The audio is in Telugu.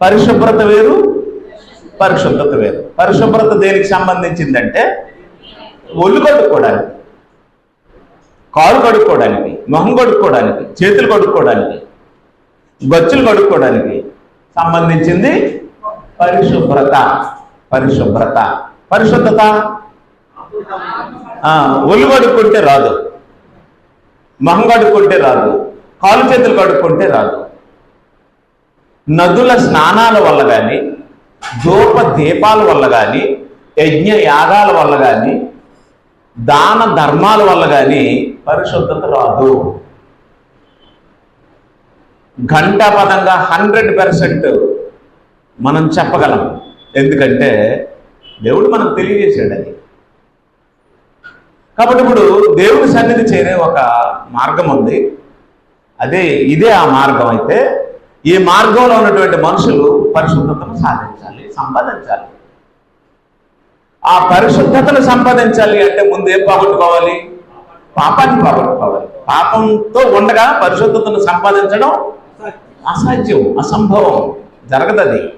పరిశుభ్రత వేరు పరిశుభ్రత వేరు. పరిశుభ్రత దేనికి సంబంధించిందంటే ఒళ్ళు కడుక్కోవడానికి కాలు కడుక్కోవడానికి మొహం కడుక్కోవడానికి చేతులు కడుక్కోవడానికి గచ్చులు కడుక్కోవడానికి సంబంధించింది పరిశుభ్రత పరిశుభ్రత. పరిశుద్ధత? ఒళ్ళు కడుక్కుంటే రాదు మొహం కడుక్కుంటే రాదు కాలు చేతులు కడుక్కుంటే రాదు. నదుల స్నానాల వల్ల కానీ ధూప దీపాల వల్ల కానీ యజ్ఞ యాగాల వల్ల కానీ దాన ధర్మాల వల్ల కానీ పరిశుద్ధత రాదు. ఘంటాపదంగా హండ్రెడ్ పర్సెంట్ మనం చెప్పగలం. ఎందుకంటే దేవుడు మనకు తెలియజేశాడు అది. కాబట్టి ఇప్పుడు దేవుడి సన్నిధి చేరే ఒక మార్గం ఉంది. అదే ఇదే ఆ మార్గం అయితే ఈ మార్గంలో ఉన్నటువంటి మనుషులు పరిశుద్ధతను సాధించాలి సంపాదించాలి. ఆ పరిశుద్ధతను సంపాదించాలి అంటే ముందు ఏం పోగొట్టుకోవాలి? పాపాన్ని పోగొట్టుకోవాలి. పాపంతో ఉండగా పరిశుద్ధతను సంపాదించడం అసాధ్యం అసంభవం జరగదది.